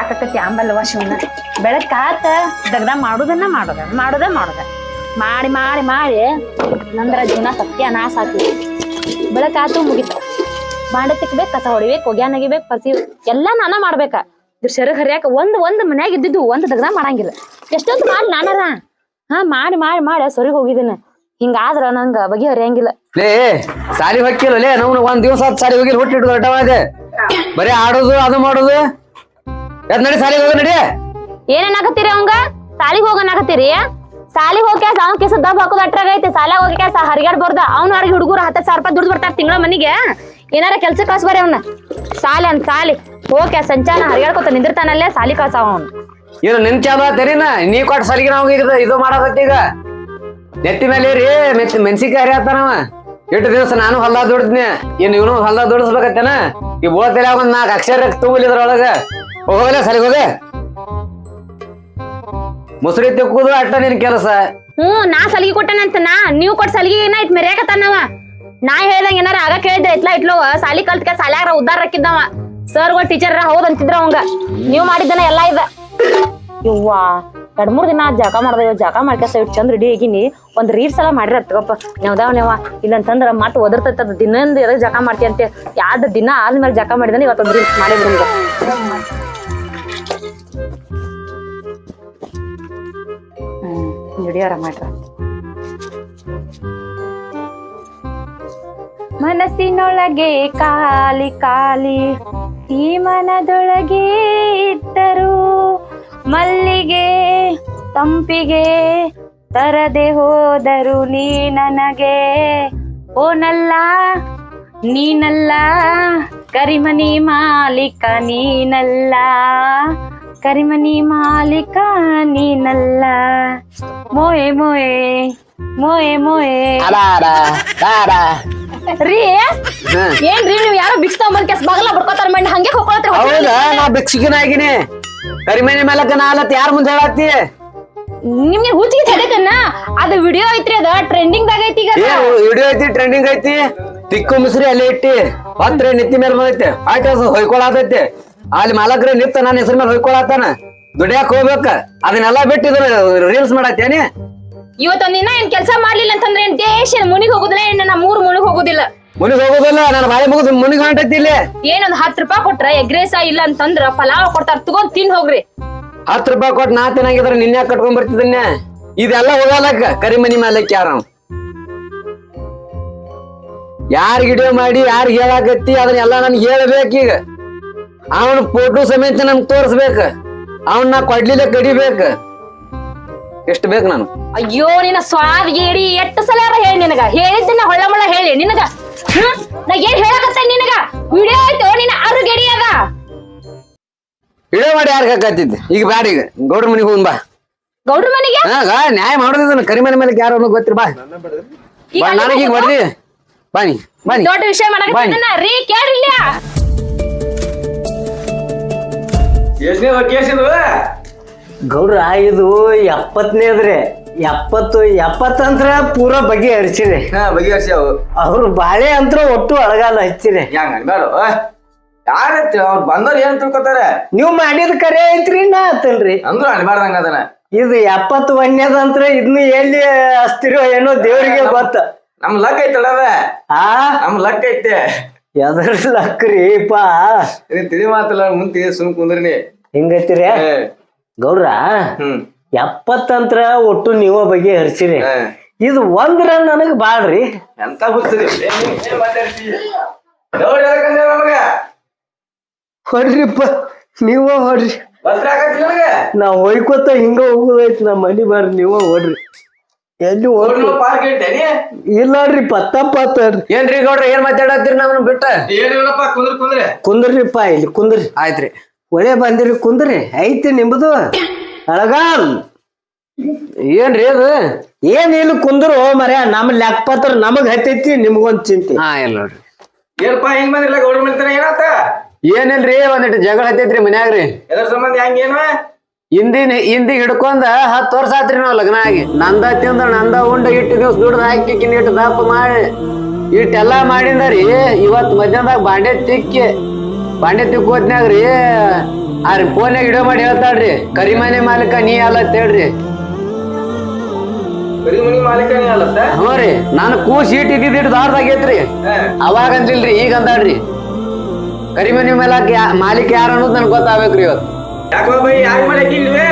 ಸಾಕಾಕತಿ ಆಂಬಲ್ವ ಶಿವನ ಬೆಳಕಾತ ದಗ್ದ ಮಾಡುದನ್ನ ಮಾಡುದ, ಮಾಡೋದ ಮಾಡುದ. ಮಾಡಿ ಮಾಡಿ ಮಾಡಿ ನಂದ್ರ ಜೀವನ ಸತ್ಯ ನಾಶ ಆಗ್ತದೆ ಬೆಳಕಾತು ಮುಗಿತ. ಬಾಂಡೆ ತಿಕ್ಬೇಕು ಕಸ ಹೊಡಿಬೇಕು ಒಗ್ಯಾನ್ ಅಗಿಬೇಕು ಪರ್ಸಿ ಎಲ್ಲ ನಾನ ಮಾಡ್ಬೇಕ. ಇದು ಸೆರಗ್ ಹರಿಯಾಕ ಒಂದ್ ಒಂದ್ ಮನ್ಯಾಗ ಇದ್ದಿದ್ದು ಒಂದ್ ದಗ್ದ ಮಾಡಂಗಿಲ್ಲ. ಎಷ್ಟೊಂದು ಮಾಡಿ ನಾನರ. ಹಾ, ಮಾಡಿ ಮಾಡಿ ಮಾಡಿ ಸರಿ ಹೋಗಿದ್ದೀನಿ ಹಿಂಗಾದ್ರ ನಂಗ ಬಗೆ ಹರಿಯಂಗಿಲ್ಲ. ಲೇ ಸಾಲಿ ಹೊಕ್ಕಿಲ್ಲ, ಲೇ ನಾವು ಒಂದ್ ದಿವಸ ಸಾಲಿ ಹೋಗಿ ಹುಟ್ಟಿಟ್ಟು ಹೊರಟವಾದೆ ಬರೀ ಆಡೋದು, ಅದು ಮಾಡೋದು. ಎದ್ ನಡಿ ಸಾಲಿಗೆ ಹೋಗ ನಡಿ. ಅವಂಗ? ಸಾಲಿಗೆ ಹೋಗನಾಕತ್ತೀರಿ ಸಾಲಿಗೆ ಹೋಗಿ ಅವ್ನ ಕೆಸ ದಬ್ ಹಾಕೋದು ಅಟ್ರಾಗ ಐತಿ. ಸಾಲಾಗ ಹೋಗಿ ಕೆಸ ಹರಿಗಾಡ್ ಬರ್ದ ಅವ್ನ ಹೊರಗೆ ಹುಡುಗರು ಹತ್ತು ಸಾವಿರ ರೂಪಾಯಿ ದುಡ್ಡು ಬರ್ತಾರ ತಿಂಗಳ ಮನಿಗೆ. ಏನಾರ ಕೆಲ್ಸ ಕಳ್ಸ ಬರ್ರಿ ಅವ್ನ? ಸಾಲಿ ಅಂತ ಸಾಲಿ. ಹೋಗ್ಯ ಸಂಚಾನ ಹರಿಗಾಡ್ಕೋತ ನಿಂದಿರ್ತಾನಲ್ಲೇ ಸಾಲಿ ಕಳ್ಸಾವ ಅವ್ನು. ಏನು ನಿನ್ ಚಾಲು ತೆರಿನ. ನೀ ಕೊಟ್ಟ ಸಾಲಿಗೆ ನಾವು ಇದು ಮಾಡೋದತ್ತೀಗ ನೆತ್ತಿ ಮೇಲೆ ರೀ ಮೆತ್ತಿ ಮೆಣಸಿನ್ಕಾಯಿ ಹರಿಯತ್ತಾನವ ಎಷ್ಟು ದಿವಸ ನಾನು ಹೊಲ ದುಡಿದ್ನಿ? ಏನ್ ಇವನು ಹೊಲ ದುಡಿಸ್ಬೇಕತ್ತೇನ? ಈ ಬೋಳ್ತಲೆ ಒಂದ್ ನಾಲ್ಕು ಅಕ್ಷರ ತುಂಬಲಿ ಇದ್ರೊಳಗ. ಹೋಗಲ್ಲ ಸಲಿಗೆ ಹೋಗ. ಮುಸುರಿ ತಿಕ್ಕುದು ಅಟ್ಟ ನಿನ್ ಕೆಲಸ. ಹ್ಮ್ ನಾ ಸಲಿಗೆ ಕೊಟ್ಟೆನಂತ ನಾ. ನೀವು ಕೊಟ್ಟ ಸಲಿಗೆ ಏನಾಯ್ತು ಮೆರ್ಯಾಕತ್ತಾನವ ನಾ ಹೇಳ್ದಂಗ ಏನಾರ ಆಗ ಕೇಳಿದ್ರೆ ಇತ್ಲಾ ಇಟ್ಲೋ ಸಾಲಿ ಕಲ್ತ್ಕ ಸಾಲ್ಯಾಗ್ರ ಉದ್ದಾರ ಹಾಕಿದ್ದವ ಸರ್ಗಳು ಟೀಚರ್ ಹೌದ್ ಅಂತಿದ್ರ ಅವಂಗ. ನೀವ್ ಮಾಡಿದ್ದನ ಎಲ್ಲಾ ಇದ. ಯವ್ವಾ. ಎರಡ್ ಮೂರ್ ದಿನ ಜಾಕ ಮಾಡ್ದ ಇವ್ ಜಾಕ ಮಾಡ್ಕೆಸ ಇಟ್ ಚಂದ ರೆಡಿ ಆಗಿನಿ. ಒಂದ್ ರೀಲ್ಸ್ ಎಲ್ಲ ಮಾಡಿರ ತಗಪ್ಪ ನೆವದಾವ್ ನೆವ ಮತ್ತೆ ಮತ್ ಅದು ದಿನಂದ್ ಎದಕ್ ಜಾಕ ಮಾಡ್ತಿ ಅಂತ ಯಾವ್ದು ದಿನ ಆದ್ಮೇಲೆ ಜಾಕ ಮಾಡಿದಾನೆ ಇವತ್ತೊಂದು ರೀಲ್ಸ್ ಮಾಡಿ ಬಿಡುಂಗ ಹ್ಮ್ ಹಿಡಿಯಾರ ಮಾಡ್ರ. ಮನಸ್ಸಿನೊಳಗೆ ಕಾಲಿ ಕಾಲಿ ಈ ಮನದೊಳಗೆ ಇದ್ದರು ಮಲ್ಲಿಗೆ ತಂಪಿಗೆ ತರದೆ ಹೋದರು ನೀ ನನಗೆ. ಓನಲ್ಲ ನೀನಲ್ಲ ಕರಿಮನಿ ಮಾಲೀಕ ನೀನಲ್ಲ. ಕರಿಮನಿ ಮಾಲೀಕ ನೀನಲ್ಲ. ಮೋಯೆ ಮೋಯೆ ಮೋಯೆ ಮೋಯೆ. ರೀ ಏನ್ರಿ ನೀವ್ ಯಾರೋ ಬಿಕ್ಸ್ ತಗೊಂಡ್ ಕೆಸ್ ಬಾಗಲ ಬಡ್ಕೋತಾರ ಮಂಡಿ ಹಂಗೆ ಹೋಗ್ಕೊಳತ್ರಿ ಹೌದಾ? ನಾ ಭಿಕ್ಷುಕಿನ ಆಗಿನಿ. ಕರಿಮನೆ ಮೇಲಕ್ಕ ನಾ ಅಲ್ಲತ್ ಯಾರ ಮುಂದೆ ಹೇಳತ್ತಿ? ನಿಮ್ಗೆ ಹುಚ್ಚಿಗೆ ತಡೆಕನ್ನ? ಅದು ವಿಡಿಯೋ ಐತ್ರಿ ಅದ ಟ್ರೆಂಡಿಂಗ್ ದಾಗ ಐತಿ ಈಗ ಏ ವಿಡಿಯೋ ಐತಿ ಟ್ರೆಂಡಿಂಗ್ ಐತಿ. ತಿಕ್ಕು ಮುಸ್ರಿ ಅಲ್ಲೇ ಇಟ್ಟಿ. ಹತ್ರ ನಿತ್ತಿ ಮೇಲೆ ಬಂದೈತಿ. ಆಯ್ತು ಹೊಯ್ಕೊಳತೈತೆ. ಅಲ್ಲಿ ಮಾಲಕ್ರೆ ನಿತ್ತ ನನ್ನ ಹೆಸರು ಮೇಲೆ ಹೊಯ್ಕೊಳತಾನ. ದುಡಿಯಾಕ ಹೋಗ್ಬೇಕ. ಅದನ್ನೆಲ್ಲ ಬಿಟ್ಟು ಇದನ್ನ ರೀಲ್ಸ್ ಮಾಡತ್ತೇನಿ ಇವತ್ತೊಂದ್ ದಿನ ಏನ್ ಕೆಲಸ ಮಾಡ್ಲಿಲ್ಲ ಅಂತಂದ್ರೆ ಏನ್ ದೇಶ ಮುನಿಗ್ ಹೋಗುದಿಲ್ಲ ಏನ್ ನಾ ಮೂರ್ ಮುನಿಗ್ ಹೋಗುದಿಲ್ಲ. ಮುನಿಗ್ ಹೋಗುದಿಲ್ಲ ನನ್ನ ಬಾಯಿ ಮುಗಿದ್ ಮುನಿಗ್ ಹೊಂಟೈತಿ ಇಲ್ಲಿ. ಏನೊಂದ್ ಹತ್ತ್ ರೂಪಾಯಿ ಕೊಟ್ರೆ ಎಗ್ರೇಸ ಇಲ್ಲ ಅಂತಂದ್ರ ಪಲಾವ್ ಕೊಡ್ತಾರ ತಗೊಂಡ್ ತಿನ್ ಹೋಗ್ರಿ. ಹತ್ತು ರೂಪಾಯಿ ಕೊಟ್ಟು ನಾ ತಿನ್ನಾಗಿದ್ರೆ ನಿನ್ನೆ ಕಟ್ಕೊಂಡ್ ಬರ್ತಿದ್ದನ್ನೇ ಇದೆಲ್ಲ ಹೋಗಲಕ್ಕ, ಕರಿ ಮನಿ ಮಾಲಕ್ ಯಾರ ಯಾರ್ ವಿಡಿಯೋ ಮಾಡಿ, ಯಾರ್ ಹೇಳಾಕತ್ತಿ, ಅದನ್ನೆಲ್ಲ ನನ್ಗೆ ಹೇಳ್ಬೇಕೀಗ ಅವನ ಫೋಟೋ ಸಮೇತ ನಮ್ಗೆ ತೋರಿಸ್ಬೇಕ. ನಾ ಕೊಡ್ಲಿಲ್ಲ ಕಡಿಬೇಕ. ಎಷ್ಟು ಬೇಕು ನಾನು? ಅಯ್ಯೋ, ನಿನ್ನ ಸ್ವಾದ ಗೇಡಿ ಎಷ್ಟು ಸಲ ಹೇಳಿ ನಿನಗ? ಹೇಳಿದ್ದನ್ನ ಹೊಳ್ಳ ಮಳ್ಳ ಹೇಳಿ ನಿನಗ. ಹ್ಮ್? ನಾ ಏನ್ ಹೇಳಕತ್ತ ನಿನಗ? ವಿಡಿಯೋ ವಿಡಿಯೋ ಮಾಡಿ ಯಾರು ಹಾಕತ್ತಿದ್ದೆ? ಈಗ ಬ್ಯಾಡ ಈಗ. ಗೌಡ್ರ ಮನೆಗೆ ಹೋಗ್ ಬಾ. ಗೌಡ್ರ ಮನೆಗೆ? ಹಾ ಗಾ ನ್ಯಾಯ ಮಾಡೋದಿದ್ದನ ಕರಿಮನೆ ಮೇಲೆ ಯಾರು ಗೊತ್ತಿ ಗೊತ್ತಿರ ಬಾ. ನನಗೆ ಈಗ ಬರ್ದಿ ಬಾನಿ ಬಾನಿ ದೊಡ್ಡ ವಿಷಯ ಮಾಡಕತ್ತಿದ್ದನ್ನ ರೀ ಕೇಸಿದು ಗೌಡ್ರ ಇದು ಎಪ್ಪತ್ತನೇದ್ರಿ ಎಪ್ಪತ್ತು ಎಪ್ಪತ್ತಂತ್ರ ಪೂರ ಬಗೆ ಹರಿಸಿರಿ ಹಾ ಬಗೆಹರಿಸಿ ಅವು ಅವ್ರು ಬಾಳೆ ಅಂತ್ರ ಒಟ್ಟು ಅಳಗಾಲ ಹಚ್ಚಿರಿ ಹೆಂಗ್ ಅನ್ಬೇಡ ಯಾರ ಅವ್ರು ಬಂದವ್ರು ಏನ್ ತಿಳ್ಕೊತಾರೆ? ನೀವು ಮಾಡಿದ ಕರೆ ಐತ್ರಿ ನಾ ಆತಲ್ರಿ ಅಂದ್ರು ಅನ್ಬಾರ್ದಂಗ ಅದನ್ನ ಇದು ಎಪ್ಪತ್ತು ಒಂದೇದಂತ್ರ ಇದನ್ನ ಎಲ್ಲಿ ಅಸ್ತಿರೋ ಏನೋ ದೇವ್ರಿಗೆ ಗೊತ್ತ. ನಮ್ ಲಕ್ ಐತಲ್ಲ ಅದ? ಆ? ನಮ್ ಲಕ್ ಐತೆ. ಎದ್ರ ಲಕ್ರಿ ಪಾ. ಇದು ತಿಳಿ ಮಾತಲ್ಲ ಮುಂತಿ ಸುಮ್ ಕುಂದ್ರಿ ಹಿಂಗೈತಿರಿ? ಗೌಡ್ರ ಹ್ಮ್. ಎಪ್ಪತ್ತಂತ್ರ ಒಟ್ಟು ನೀವ ಬಗ್ಗೆ ಹರಿಸಿರಿ. ಇದು ಒಂದ್ರ ನನಗ್ ಬಾಳ್ರಿ. ಎಂತ ಗೊತ್ತಿರಿ ನಮಗ? ಹೊಡ್ರಿಪ್ಪ ನೀವ ಹೊಡ್ರಿ ನಾ ಹೊಯ್ಕೋತ ಹಿಂಗ ಹೋಗುದೈತಿ ನಮ್ಮ ಮನಿ ಬರ್ರಿ ನೀವ ಹೊಡ್ರಿ ಎಲ್ಲಿ ಹೋಗ್ರಿ ಇಲ್ಲ ಇಲ್ಲಾಡ್ರಿ ಪತ್ತಪ್ಪತ್ತಡ್ರಿ ಏನ್ರಿ ಗೌಡ್ರಿ ಏನ್ ಮಾತಾಡತ್ತೀರಿ ನಮ್ಮನ್ನ ಬಿಟ್ಟ? ಏನಿಲ್ಲಪ್ಪ ಕುಂದ್ರ ಕುಂದ್ರೆ. ಕುಂದ್ರಿಪ್ಪ ಇಲ್ಲಿ ಕುಂದ್ರಿ. ಆಯ್ತ್ರಿ. ಒಳ್ಳೆ ಬಂದಿರಿ ಕುಂದ್ರಿ. ಐತಿ ನಿಮ್ದು? ಅಳಗಾಲ್. ಏನ್ರಿ ಅದು? ಏನ್ ಇಲ್ಲಿ ಕುಂದ್ರು ಮರ ನಮ್ ಲೆಕ್ಕಪತ್ರ ನಮಗ್ ಹತ್ತೈತಿ ನಿಮ್ಗೊಂದ್ ಚಿಂತೆ. ಹಾ ಇಲ್ಲ ನೋಡ್ರಿ. ಏನಪ್ಪ ಹಿಂಗ್ ಬಂದಿಲ್ಲ ಗೌಡ್ರ ಏನಾತ? ಏನಿಲ್ರಿ ಒಂದಿಟ್ಟು ಜಗಳ ಹತ್ತೈತ್ರಿ ಮನ್ಯಾಗ್ರಿ. ಎದ್ರ ಸಂಬಂಧ ಹೆಂಗ್ ಏನು ಹಿಂದಿನ ಹಿಂದಿ ಹಿಡ್ಕೊಂಡ ಹತ್ತು ವರ್ಷ ಆತ್ರಿ ನಾವ್ ಲಗ್ನ ಆಗಿ. ನಂದ ತಿಂದ ನಂದ ಉಂಡ ಇಟ್ಟು ದಿವ್ಸ ದುಡ್ದು ಹಾಕಿ ಇಟ್ಟು ದಪ್ಪ ಮಾಡಿ ಇಟ್ಟೆಲ್ಲಾ ಮಾಡಿಂದ ರೀ ಇವತ್ ಮಧ್ಯಾಹ್ನದಾಗ ಬಾಂಡೆ ತಿಕ್ಕಿ ಬಾಂಡೆ ತಿಕ್ಕೋದ್ನಾಗ್ರಿ ರೀ ಆ ಫೋನ್ಯಾಗ ವಿಡಿಯೋ ಮಾಡಿ ಹೇಳ್ತಾಳ್ರಿ ಕರಿಮನೆ ಮಾಲೀಕ ನೀ ಅಲ್ಲ ಅಂತ ಹೇಳ್ರಿ ಹ್ಞೂ ರೀ ನಾನು ಕೂಸ್ ಇಟ್ ಇದ್ದಿದ್ದು ದಾರ್ದಾಗೈತ್ರಿ ಅವಾಗ ಅಂದಿಲ್ರಿ ಈಗ ಅಂದಾಳ್ರಿ. ಕರಿಮನಿ ಮೇಲೆ ಯಾ- ಮಾಲೀಕ ಯಾರು ಅನ್ನೋದು ನನ್ಗೆ ಗೊತ್ತಾಗ್ಬೇಕ್ರಿ ಇವತ್ತು. ಯಾಕೋ ಬೈ ಯಾಕೆ ಮಾಡಕ್ಕಿಲ್ವೇ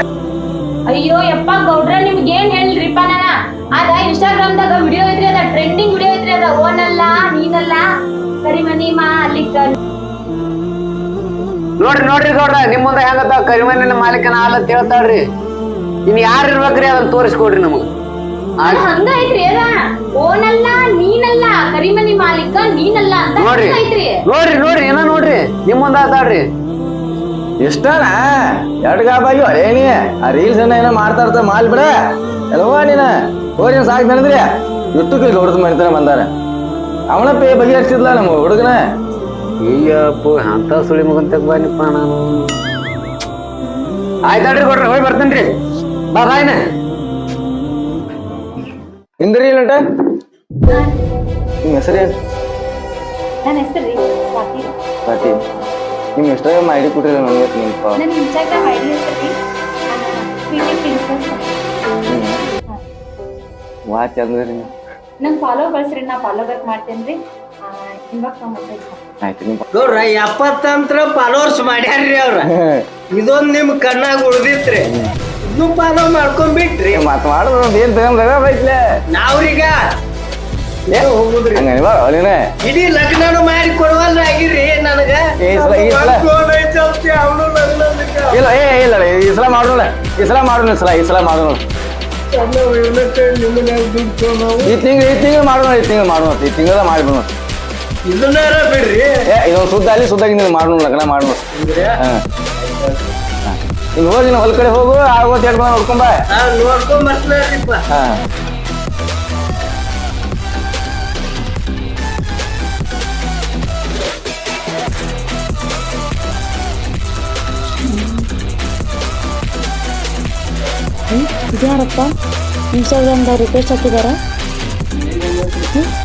ಅಯ್ಯೋ ಯಪ್ಪ ಗೌಡ್ರ ನಿಮ್ಗೆ ಏನ್ ಹೇಳ್ರಿಪ್ಪ ನಾನ? ಅದ ಇನ್ಸ್ಟಾಗ್ರಾಮ್ ದಾಗ ವಿಡಿಯೋ ಐತ್ರಿ ಅದ ಟ್ರೆಂಡಿಂಗ್ ವಿಡಿಯೋ ಐತ್ರಿ ಅದ ಓನಲ್ಲ ನೀನಲ್ಲ? ಕರಿಮನಿ ಮಾಲಿಕ ನೋಡ್ರಿ ನೋಡ್ರಿ ಗೌಡ್ರ ನಿಮ್ ಮುಂದೆ ಹೆಂಗತ್ತ ಕರಿಮನಿನ ಮಾಲೀಕನ ಹಾಲ ತಿಳ್ತಾಳ್ರಿ ಹೇಳ್ತಾಳ್ರಿ. ಇನ್ ಯಾರು ಇರ್ಬೇಕ್ರಿ ಅದನ್ನ ತೋರಿಸ್ಕೊಡ್ರಿ ನಮಗ. ಅದ್ ಹಂಗ ಐತ್ರಿ ಅದ ಓನಲ್ಲ ನೀನಲ್ಲ ಕರಿಮನಿ ಮಾಲೀಕ ನೀನಲ್ಲ ಅಂತ ನೋಡ್ರಿ ಹಂಗ ಐತ್ರಿ. ನೋಡ್ರಿ ನೋಡ್ರಿ ಏನ ನೋಡ್ರಿ. ನಿಮ್ ಮುಂದ ಆತಾಡ್ರಿ ಇಷ್ಟನ? ಎರಡು ಗಾಬಾಗಿ ಆ ರೀಲ್ಸ್ ಅನ್ನ ಏನೋ ಮಾಡ್ತಾ ಇರ್ತ ಮಾಲ್ ಬಿಡ. ಎಲ್ಲವಾ ನೀನ. ಹೋರಿ ಸಾಕ್ ನಡೆದ್ರಿ ಇಟ್ಟು ಕೈ ಹೊಡೆದು ಮಾಡ್ತಾನೆ ಬಂದಾರ ಅವನ ಪೇ ಬಗೆಹರಿಸಿದ್ಲ ನಮ್ಮ ಹುಡುಗನ? ಅಯ್ಯಪ್ಪ ಅಂತ ಸುಳಿ ಮಗಂತ ಬನ್ನಿಪ್ಪ ನಾನು. ಆಯ್ತಾಡ್ರಿ ಕೊಡ್ರಿ ಹೋಗಿ ಬರ್ತೇನ್ರಿ. ಬಾ ಬಾಯ್ನ ನಿಮ್ಮ ನನ್ನ ಹೆಸರು ಸ್ವಾತಿ. ಪಾಟಿ ನಿಮ್ಮ ಇನ್ಸ್ಟಾಗ್ರಾಮ್ ಐ ಡಿ ಕೊಟ್ಟಿಲ್ಲ ನನಗೆ ನಿಮ್ಮ ನನ್ನ ಇನ್ಸ್ಟಾಗ್ರಾಮ್ ಐ ಡಿ ಹೆಸರು ಫಾಲೋ ನಾ ಫಾಲೋ ಬ್ಯಾಕ್ ಮಾಡ್ತೇನ್ರಿ ಇನ್ಬಾಕ್ಸ್ ಮೆಸೇಜ್ ಆಯ್ತು ನಿಮ್ಮ ಗೌಡ್ರ ಎಪ್ಪತ್ತಂತ್ರ ಫಾಲೋವರ್ಸ್ ಮಾಡ್ಯಾರ್ರಿ ಅವ್ರ. ಇದೊಂದ್ ನಿಮ್ ಕಣ್ಣಾಗ ಉಳ್ದಿತ್ರಿ. ಇನ್ನು ಪಾಲೋ ಮಾಡ್ಕೊಂಡ್ಬಿಟ್ರಿ. ಮತ್ ಮಾಡೋದು ಏನ್ ತಗೊಂಡ್ ಬೈತ್ಲೆ ನಾವ್ರೀಗ. ಏನ್ ಹೋಗುದ್ರಿ. ಹಂಗ ನೀನೇ ಇಡೀ ಲಗ್ನನು ಮಾಡಿ ಕೊಡುವಲ್ಲ ಆಗಿರಿ ನನಗ? ಏ, ಈ ಸಲ- ಈ ಅವ್ನು ಲಗ್ನ. ಇಲ್ಲ ಏ ಇಲ್ಲ ಈ ಸಲ ಮಾಡೋಣ ಈ ಸಲ ಮಾಡೋಣ ಈ ಸಲ ಈ ಸಲ ಮಾಡೋಣ ಸಣ್ಣ ದುಡ್ಡು ಈ ತಿಂಗಳು ಈ ತಿಂಗಳು ಮಾಡೋಣ ಈ ತಿಂಗಳು ಮಾಡೋಣ ಈ ತಿಂಗಳ ಇದನ್ನಾರ ಬಿಡ್ರಿ. ಏ ಇದೊಂದು ಸುದ್ದ ಅಲ್ಲಿ ಸುದ್ದಾಗಿ ನೀನು ಮಾಡೋಣ ಲಗ್ನ ಮಾಡೋಣ ಹಾ. ನೀನು ಹೋಗಿ ನೀನು ಹೊಲ ಕಡೆ ಹೋಗು ಆಗೋತ್ ಎರಡು ಬಂದು ನೋಡ್ಕೊಂಬ ನೋಡ್ಕೊಂಡ್ ಬರ್ತೀನಿಪ್ಪ ಹಾ. ಇದ್ಯಾರಪ್ಪ? ಇನ್ಸ್ಟಾಗ್ರಾಮ್ದಾಗ ರಿಕ್ವೆಸ್ಟ್ ಹಾಕಿದಾರ